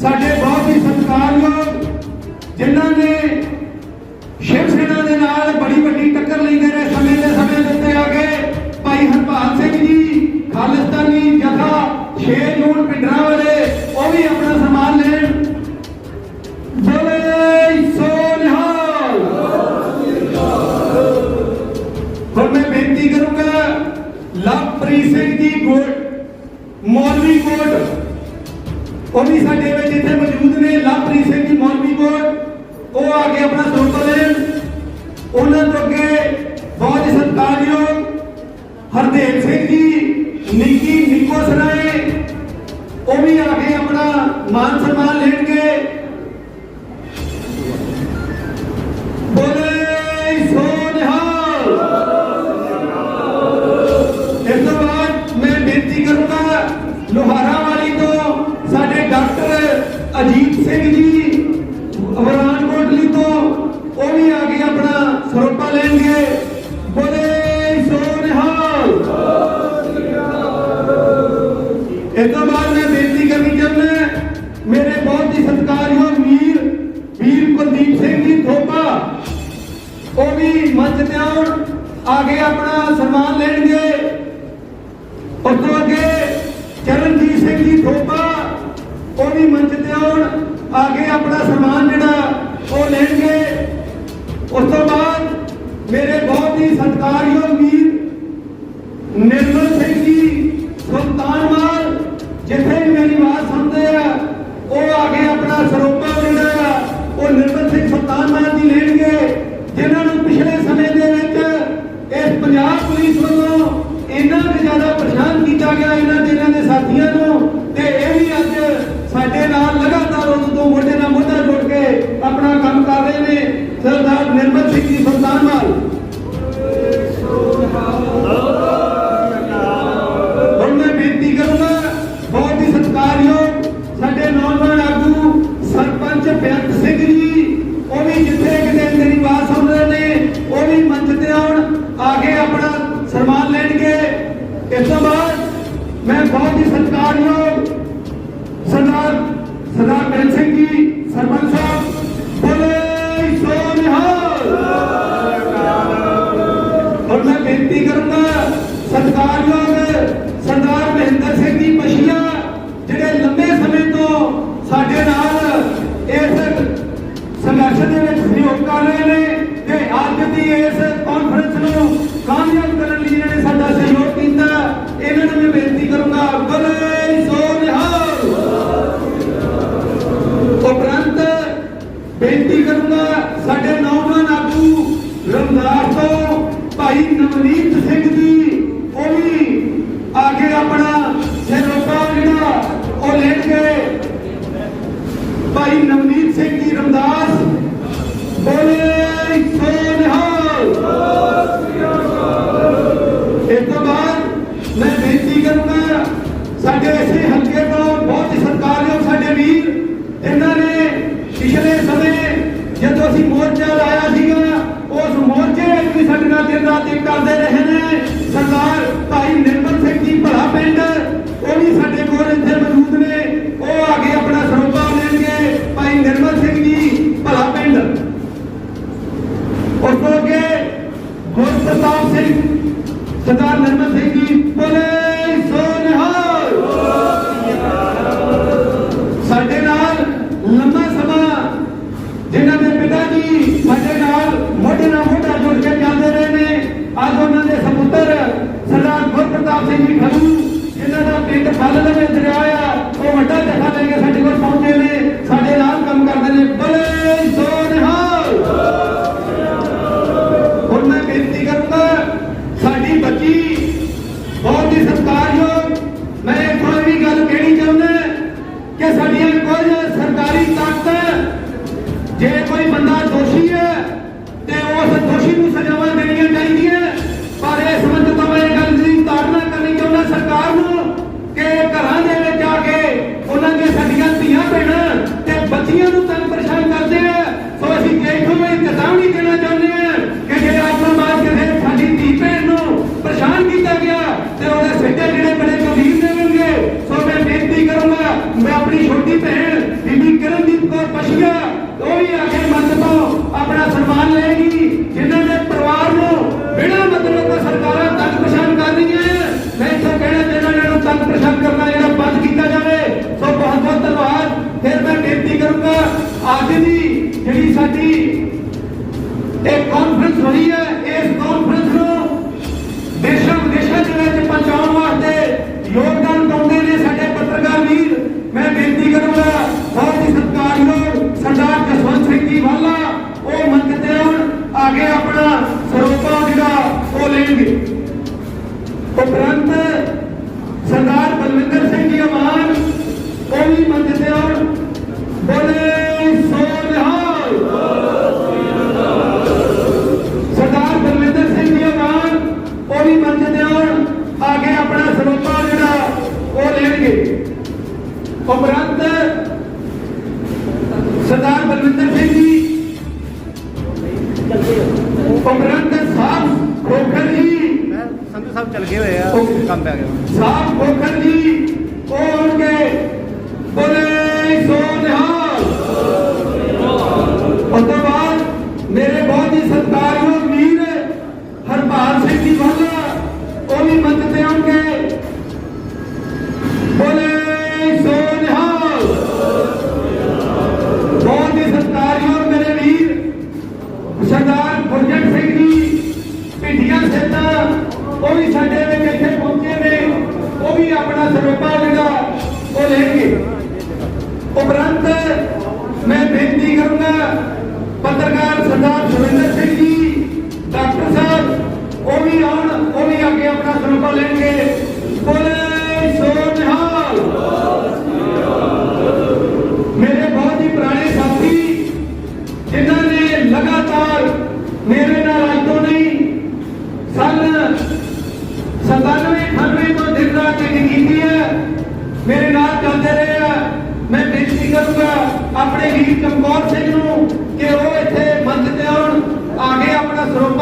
ਸਾਡੇ ਬਹੁਤ ਹੀ ਸਤਿਕਾਰਯੋਗ ਜਿਨ੍ਹਾਂ ਨੇ ਸ਼ਿਵ ਸੈਨਾ ਦੇ ਨਾਲ ਉਹ ਵੀ ਸਾਡੇ ਵਿੱਚ ਇੱਥੇ ਮੌਜੂਦ ਨੇ, ਲਵਪ੍ਰੀਤ ਸਿੰਘ ਜੀ, ਮੌਲਵੀ ਕੋਲ ਉਹ ਆ ਕੇ ਆਪਣਾ ਸੋਟੋ ਲੈਣ। ਉਹਨਾਂ ਤੋਂ ਅੱਗੇ ਬਹੁਤ ਸਤਿਕਾਰਯੋਗ ਹਰਦੇਵ ਸਿੰਘ ਜੀ, ਨਿੱਕੀ ਨਿੱਕੋ ਸਰਾਏ, ਉਹ ਵੀ ਆ ਕੇ ਆਪਣਾ ਮਾਨ ਸਨਮਾਨ ਲੈਣਗੇ। ਦਿਆਉਣ ਆਗੇ ਆਪਣਾ ਸਨਮਾਨ ਲੈਣਗੇ। ਉਸ ਤੋਂ ਅੱਗੇ ਚਰਨਜੀਤ ਸਿੰਘ ਜੀ ਥੋਪਾ, ਉਹ ਵੀ ਮੰਚ ਤੇ ਆਉਣ ਆ ਕੇ ਆਪਣਾ ਸਨਮਾਨ ਜਿਹੜਾ ਉਹ ਲੈਣਗੇ। ਉਸ ਤੋਂ ਬਾਅਦ ਮੇਰੇ ਬਹੁਤ ਹੀ ਸਤਿਕਾਰਯੋਗ ਵੀਰ ਨਿਰਮਲ ਸਨਮਾਨ ਲੈਣਗੇ। ਇਸ ਤੋਂ ਬਾਅਦ ਮੈਂ ਬਹੁਤ ਹੀ ਸਤਿਕਾਰਯੋਗ ਸਰਦਾਰ ਸਰਦਾਰ ਬੇਨ ਸਿੰਘ ਜੀ ਸਰਪੰਚ ਸਾਹਿਬ ਬੋਲੇ ਸੋਨਿਹਾਲ। ਔਰ ਮੈਂ ਬੇਨਤੀ ਕਰੂੰਗਾ ਸਤਿਕਾਰਯੋਗ ਦਿਨ ਰਾਤ ਇੱਕ ਕਰਦੇ ਰਹੇ ਨੇ। ਸਰਦਾਰ ਭਾਈ ਨਿਰਮਲ ਸਿੰਘ ਜੀ ਭਲਾ ਪਿੰਡ, ਉਹ ਵੀ ਸਾਡੇ ਕੋਲ ਇੱਥੇ ਮੌਜੂਦ ਨੇ। ਉਹ ਆ ਕੇ ਆਪਣਾ ਸਰੋਪਾ ਲੈਣਗੇ। ਭਾਈ ਨਿਰਮਲ ਸਿੰਘ ਜੀ ਭਲਾ ਪਿੰਡ। ਉਸ ਤੋਂ ਅੱਗੇ ਗੁਰਪ੍ਰਤਾਪ ਸਿੰਘ, ਸਰਦਾਰ ਨਿਰਮਲ ਸਿੰਘ ਜੀ ਬੋਲੇ ਸਾਡੇ ਨਾਲ ਮੋਢੇ ਨਾਲ ਮੋਢਾ ਜੋੜ ਕੇ ਪ੍ਰਤਾਪ ਸਿੰਘ ਜੀ ਖੰਡੂ ਜਿਨ੍ਹਾਂ ਦਾ ਪਿੰਡ ਫਲ ਦੇ ਵਿੱਚ ਰਿਹਾ ਆ। ਉਹ ਵੱਡਾ ਜਥਾ ਲੈ ਕੇ ਸਾਡੇ ਕੋਲ ਪਹੁੰਚੇ ਨੇ। ਸਾਡੇ ਨਾਲ Eu não está no ਅੱਜ ਦੀ ਜਿਹੜੀ ਸਾਡੀ ਇਹ ਕਾਨਫਰੰਸ ਹੋਈ ਹੈ ਸੀਗੇ ਉਪਰੰਤ ਸਰਦਾਰ ਬਲਵਿੰਦਰ ਸਿੰਘ ਜੀ ਉਪਰੰਤ ਸਾਹਿਬ ਖੋਖਰ ਜੀ ਸੰਧੂ ਸਾਹਿਬ ਚਲ ਗਏ ਹੋਏ ਆ ਕੰਮ ਪੈ ਗਿਆ। ਸਾਹਿਬ ਖੋਖਰ ਜੀ ਕਰੂੰਗਾ ਆਪਣੇ ਵੀਰ ਚਮਕੌਰ ਸਿੰਘ ਨੂੰ ਕਿ ਉਹ ਇੱਥੇ ਮੰਚ ਤੇ ਆਉਣ। ਆ ਕੇ ਆਪਣਾ ਸਰੋਤ